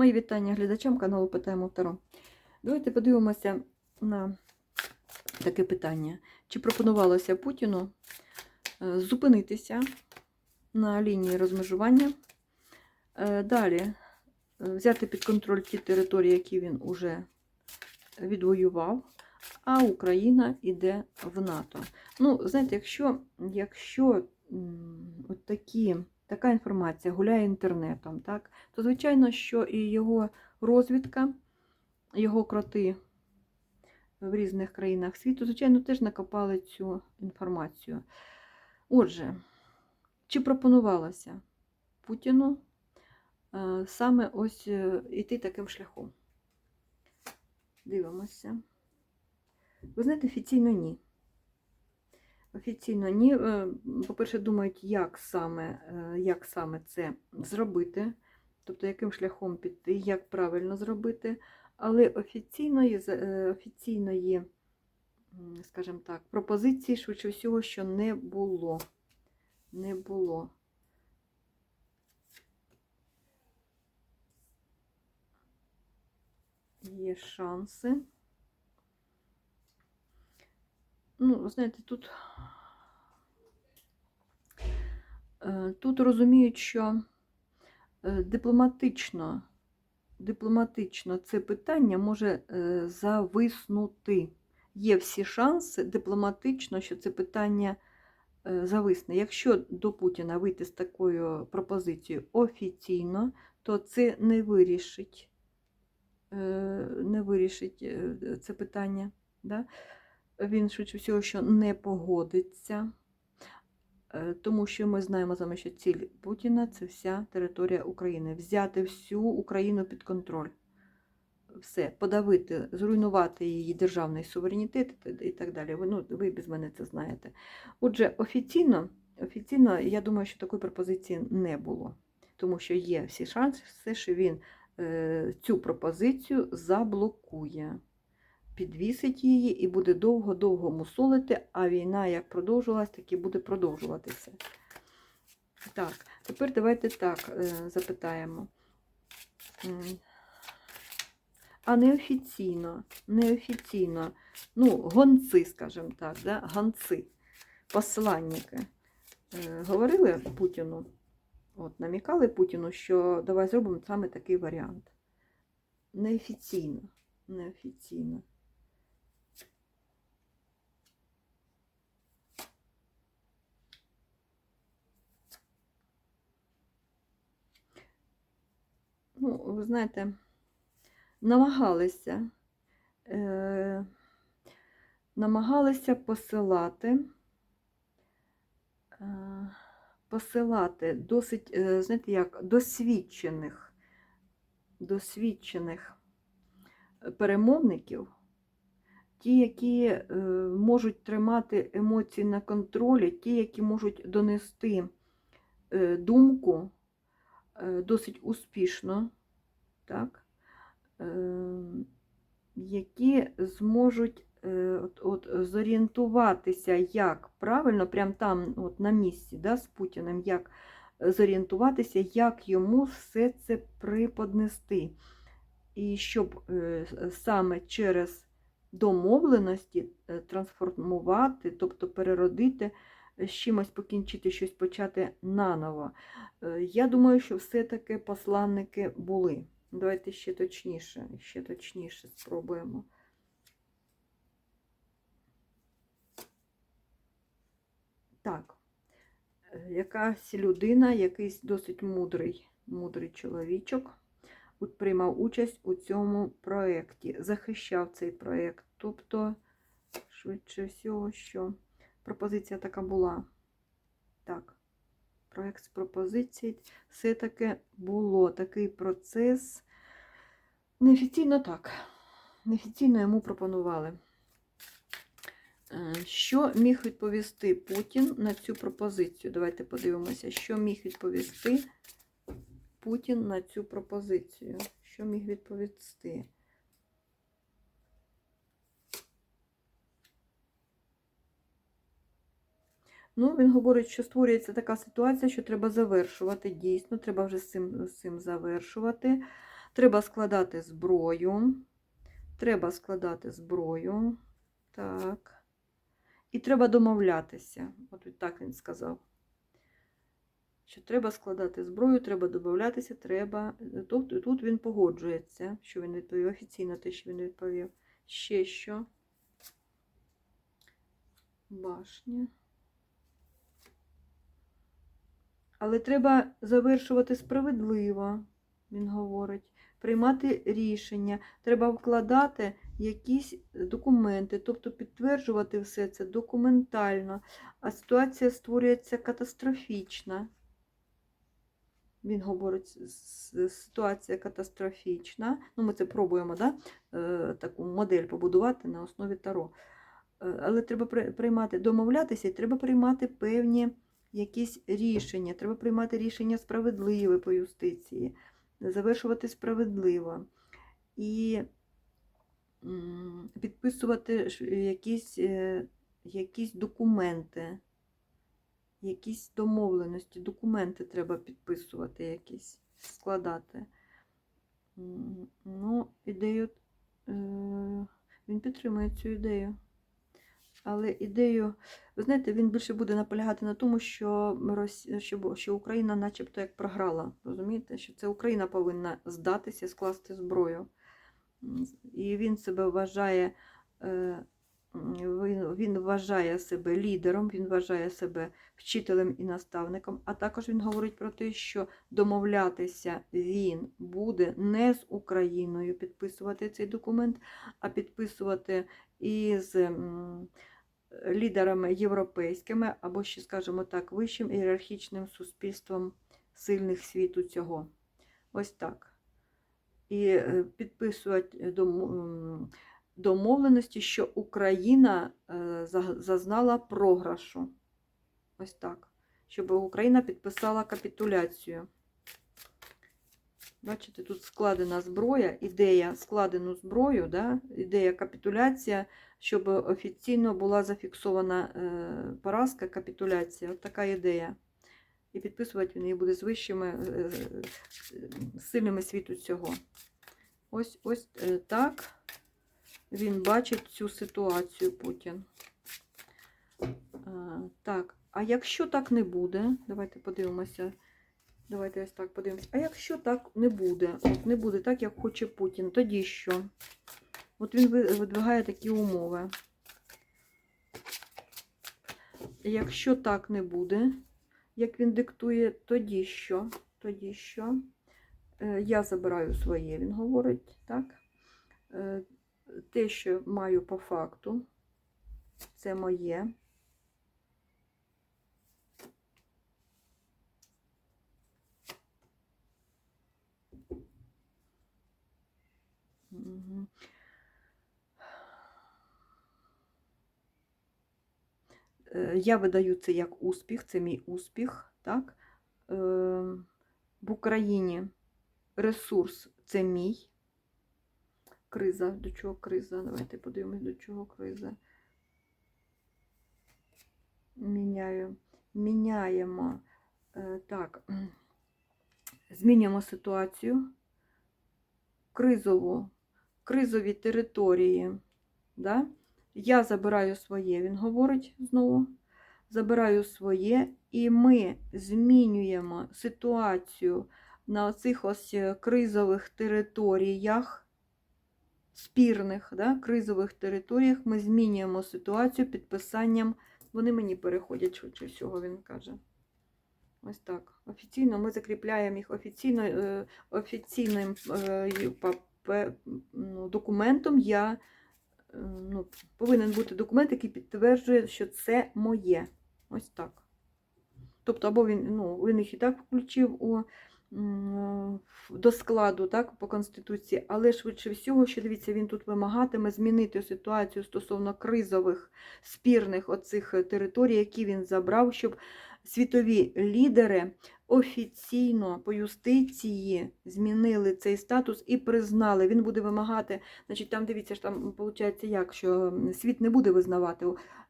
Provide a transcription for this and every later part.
Мої вітання глядачам каналу Питаємо Таро. Давайте подивимося на таке питання. Чи пропонувалося Путіну е, зупинитися на лінії розмежування? Е, Далі е, взяти під контроль ті території, які він уже відвоював, а Україна йде в НАТО. Ну, знаєте, якщо, якщо от такі, така інформація гуляє інтернетом, так, то звичайно, що і його розвідка, його кроти в різних країнах світу, звичайно, теж накопали цю інформацію. Отже, чи пропонувалося Путіну е, саме ось е, іти таким шляхом? Дивимося. Ви знаєте, офіційно ні. Офіційно ні. Е, По-перше, думають, як саме, е, як саме це зробити, тобто яким шляхом піти, як правильно зробити. Але офіційно є, за- е, офіційно є, м, скажімо так, пропозиції, швидше всього, що не було. Не було. Є шанси. Ну, знаєте, тут, е, тут розуміють, що е, дипломатично, дипломатично це питання може е, зависнути. Є всі шанси дипломатично, що це питання е, зависне. Якщо до Путіна вийти з такою пропозицією офіційно, то це не вирішить, е, не вирішить е, це питання. Да? Він швидше всього, що не погодиться, е, тому що ми знаємо з вами, що ціль Путіна це вся територія України. Взяти всю Україну під контроль. Все, подавити, зруйнувати її державний суверенітет і так далі. Ну, ви без мене це знаєте. Отже, офіційно, офіційно, я думаю, що такої пропозиції не було, тому що є всі шанси, все, що він е, цю пропозицію заблокує підвісить її і буде довго-довго мусолити, а війна як продовжувалась, так і буде продовжуватися. Так, тепер давайте так е, запитаємо. А неофіційно, неофіційно, ну, гонці, скажімо так, да? гонці, посланники, е, говорили Путіну, от, намікали Путіну, що давай зробимо саме такий варіант. Неофіційно, неофіційно. Ну, ви знаєте, намагалися, е, намагалися посилати, е, посилати досить, е, знаєте, як досвідчених, досвідчених перемовників, ті, які е, можуть тримати емоції на контролі, ті, які можуть донести е, думку досить успішно, так, е, які зможуть е, от, от, зорієнтуватися, як правильно, прямо там от, на місці да, з Путіним, як зорієнтуватися, як йому все це приподнести. І щоб е, саме через домовленості е, трансформувати, тобто переродити, з чимось покінчити, щось почати наново. Е, Я думаю, що все-таки посланники були. Давайте ще точніше, ще точніше спробуємо. Так, Е, якась людина, якийсь досить мудрий, мудрий чоловічок приймав участь у цьому проєкті, захищав цей проєкт. Тобто, швидше всього, що пропозиція така була. Так, проєкт з пропозицій. Все-таки було такий процес. Неофіційно так. Неофіційно йому пропонували. Е, Що міг відповісти Путін на цю пропозицію? Давайте подивимося, що міг відповісти Путін на цю пропозицію. Що міг відповісти? Ну, він говорить, що створюється така ситуація, що треба завершувати. Дійсно, треба вже з цим, з цим завершувати. Треба складати зброю. Треба складати зброю. Так. І треба домовлятися. От так він сказав. Що треба складати зброю, треба домовлятися, треба. Тобто тут він погоджується, що він відповів офіційно те, що він відповів. Ще що? Башня. Але треба завершувати справедливо, він говорить, приймати рішення, треба вкладати якісь документи, тобто підтверджувати все це документально, а ситуація створюється катастрофічна. Він говорить, ситуація катастрофічна. Ну, ми це пробуємо, да? е, таку модель побудувати на основі Таро. Е, Але треба приймати, домовлятися, і треба приймати певні якісь рішення. Треба приймати рішення справедливе по юстиції, завершувати справедливо. І підписувати якісь, е, якісь документи, якісь домовленості, документи треба підписувати, якісь складати. Ну, ідею, е, він підтримує цю ідею. Але ідею, ви знаєте, він більше буде наполягати на тому, що, що, що Україна начебто як програла. Розумієте, що це Україна повинна здатися, скласти зброю. І він себе вважає, е, він, він вважає себе лідером, він вважає себе вчителем і наставником, а також він говорить про те, що домовлятися він буде не з Україною підписувати цей документ, а підписувати із лідерами європейськими, або ще, скажімо так, вищим ієрархічним суспільством сильних світу цього. Ось так. І е, підписувати домовленості, що Україна е, зазнала програшу. Ось так. Щоб Україна підписала капітуляцію. Бачите, тут складена зброя, ідея складену зброю, да? ідея капітуляція, щоб офіційно була зафіксована е, поразка, капітуляція. От така ідея. І підписувати він її буде з вищими е, сильними світу цього. Ось ось так він бачить цю ситуацію Путін. Так, а якщо так не буде, давайте подивимося. Давайте ось так подивимося. А якщо так не буде, от не буде так, як хоче Путін, тоді що? От він видвигає такі умови. Якщо так не буде, як він диктує, тоді що? Тоді що? Е, Я забираю своє, він говорить, так? Те, що маю по факту, це моє. Е, Я видаю це як успіх, це мій успіх. Так? Е, В Україні ресурс це мій. Криза. До чого криза? Давайте подивимось, до чого криза. Міняю. Міняємо. Е, Так. Змінюємо ситуацію. Кризову. Кризові території. Да? Я забираю своє, він говорить знову. Забираю своє, і ми змінюємо ситуацію на цих ось кризових територіях, спірних, да, кризових територіях. Ми змінюємо ситуацію підписанням. Вони мені переходять швидше всього, він каже. Ось так. Офіційно ми закріпляємо їх офіційно, е, офіційним е, ну, документом. Я е, ну, повинен бути документ, який підтверджує, що це моє. Ось так. Тобто, або він, ну, він їх і так включив у, до складу так, по Конституції, але швидше всього, що дивіться, він тут вимагатиме змінити ситуацію стосовно кризових, спірних оцих територій, які він забрав, щоб світові лідери офіційно по юстиції змінили цей статус і признали. Він буде вимагати, значить, там дивіться, ж там виходить як, що світ не буде визнавати.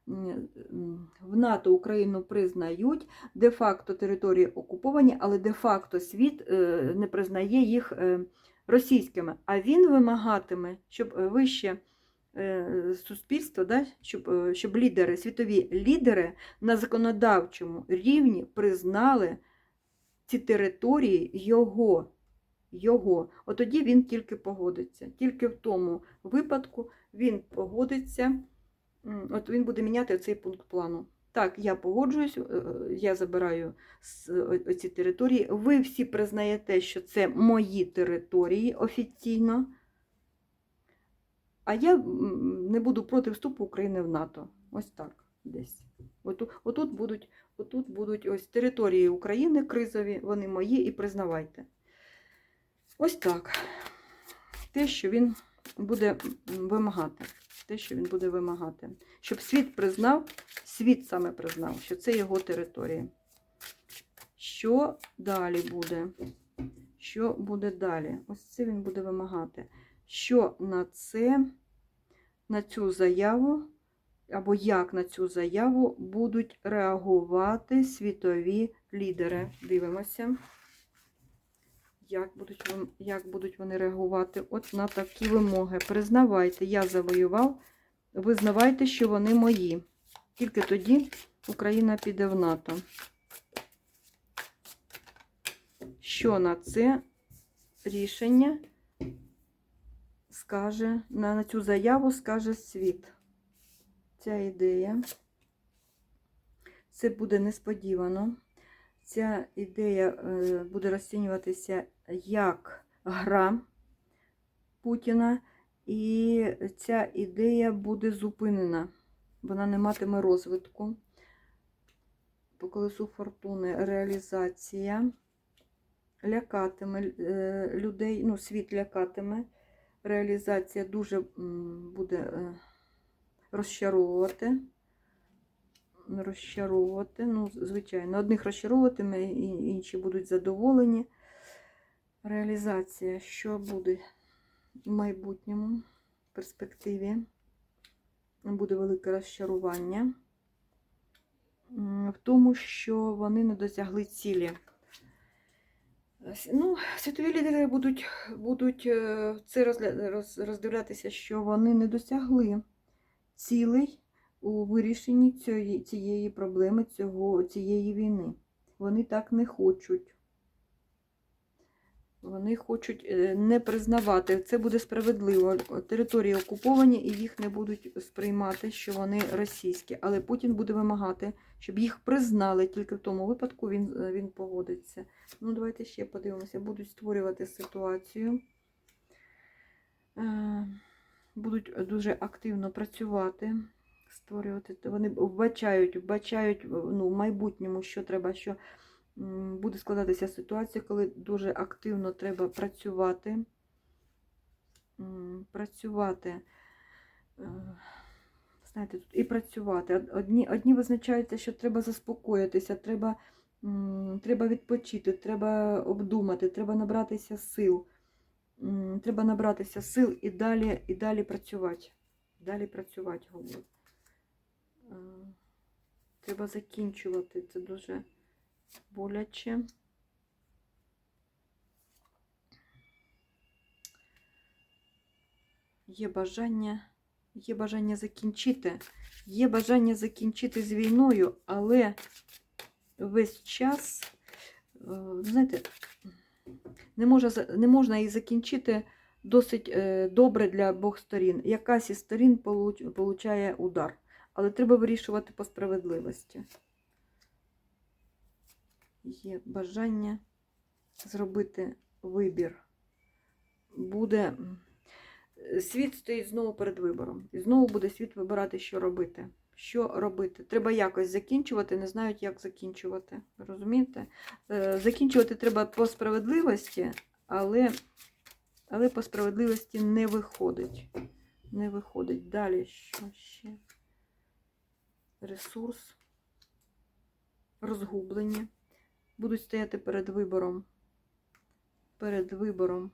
В НАТО Україну признають, де-факто території окуповані, але де-факто світ е, не признає їх е, російськими, а він вимагатиме, щоб е, вище суспільство, да, щоб, щоб лідери, світові лідери на законодавчому рівні признали ці території його. Його. От тоді він тільки погодиться. Тільки в тому випадку він погодиться, от він буде міняти цей пункт плану. Так, я погоджуюсь, е, е, я забираю ці території. Ви всі признаєте, що це мої території офіційно. А я не буду проти вступу України в НАТО. Ось так десь. Отут, отут, будуть, отут будуть ось території України кризові, вони мої, і признавайте. Ось так. Те, що він буде вимагати. Те, що він буде вимагати. Щоб світ признав, світ саме признав, що це його територія. Що далі буде? Що буде далі? Ось це він буде вимагати. Що на це, на цю заяву, або як на цю заяву будуть реагувати світові лідери? Дивимося. Як будуть, як будуть вони реагувати от на такі вимоги? Признавайте, я завоював, визнавайте, що вони мої. Тільки тоді Україна піде в НАТО. Що на це рішення скаже, на, цю заяву скаже світ? Ця ідея. Це буде несподівано. Ця ідея е, буде розцінюватися як гра Путіна, і ця ідея буде зупинена. Вона не матиме розвитку. По колесу фортуни реалізація лякатиме е, людей, ну, світ лякатиме. Реалізація дуже буде е, розчаровувати. Розчаровувати, ну, звичайно, одних розчаровуватиме, інші будуть задоволені. Реалізація, що буде в майбутньому перспективі? Буде велике розчарування в тому, що вони не досягли цілі. Ну, світові лідери будуть, будуть е, це роздивлятися, що вони не досягли цілей у вирішенні цієї, цієї проблеми, цього, цієї війни. Вони так не хочуть. Вони хочуть е, не признавати. Це буде справедливо. Території окуповані і їх не будуть сприймати, що вони російські. Але Путін буде вимагати, щоб їх признали. Тільки в тому випадку він, е, він погодиться. Ну, давайте ще подивимося. Будуть створювати ситуацію. Е, Будуть дуже активно працювати, створювати. Вони вбачають, вбачають ну, в майбутньому, що треба, що буде складатися ситуація, коли дуже активно треба працювати. Працювати. е, Знаєте, тут і працювати. Одні, одні визначаються, що треба заспокоїтися, треба, треба відпочити, треба обдумати, треба набратися сил. Треба набратися сил і далі, і далі працювати. Далі працювати говорю. Е, Треба закінчувати. Це дуже боляче. Є бажання, є бажання закінчити. Є бажання закінчити з війною, але весь час, е, знаєте, не, може, за- не можна її закінчити досить е, добре для обох сторін. Якась із сторін получ- получає удар. Але треба вирішувати по справедливості. Є бажання зробити вибір. Буде. Світ стоїть знову перед вибором. І знову буде світ вибирати, що робити. Що робити? Треба якось закінчувати, не знають, як закінчувати. Розумієте? Е, Закінчувати треба по справедливості, але, але по справедливості не виходить. Не виходить. Далі що ще? Ресурс, розгублення. Будуть стояти перед вибором. Перед вибором.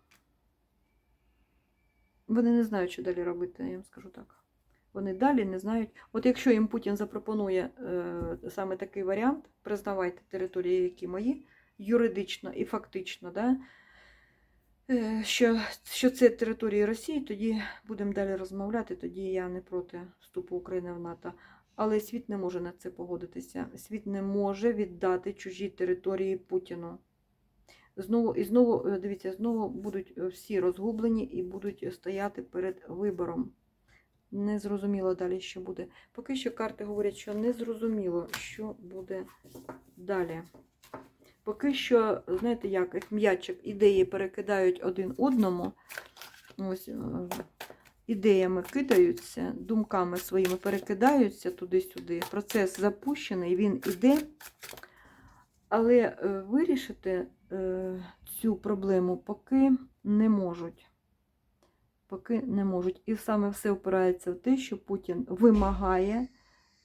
Вони не знають, що далі робити, я вам скажу так. Вони далі не знають. От якщо їм Путін запропонує е, саме такий варіант, признавайте території, які мої, юридично і фактично, да, е, що, що це території Росії, тоді будемо далі розмовляти, тоді я не проти вступу України в НАТО. Але світ не може на це погодитися. Світ не може віддати чужі території Путіну. Знову і знову, е, дивіться, знову будуть е, всі розгублені і будуть стояти перед вибором. Незрозуміло далі, що буде. Поки що карти говорять, що незрозуміло, що буде далі. Поки що, знаєте, як, як м'ячик, ідеї перекидають один одному. Ось, е, ідеями кидаються, думками своїми перекидаються туди-сюди. Процес запущений, він іде. Але е, вирішити е, цю проблему поки не можуть. Поки не можуть. І саме все опирається в те, що Путін вимагає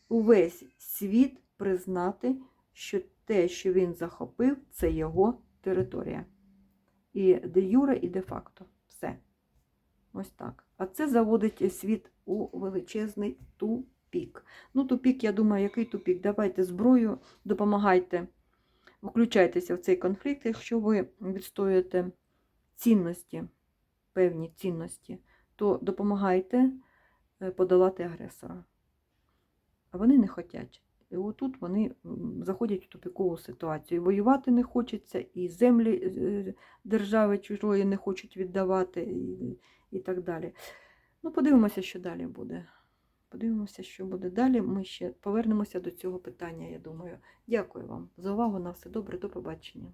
увесь світ признати, що те, що він захопив, це його територія. І де юре, і де факто. Все. Ось так. А це заводить світ у величезний тупік. Ну, тупік, я думаю, який тупік? Давайте зброю, допомагайте, включайтеся в цей конфлікт, якщо ви відстоюєте цінності, певні цінності, то допомагайте е, подолати агресора. А вони не хочуть. І отут вони заходять в тупікову ситуацію. Воювати не хочеться, і землі е, держави чужої не хочуть віддавати, і так далі. Ну, подивимося, що далі буде. Подивимося, що буде далі. Ми ще повернемося до цього питання, я думаю. Дякую вам за увагу. На все добре, до побачення.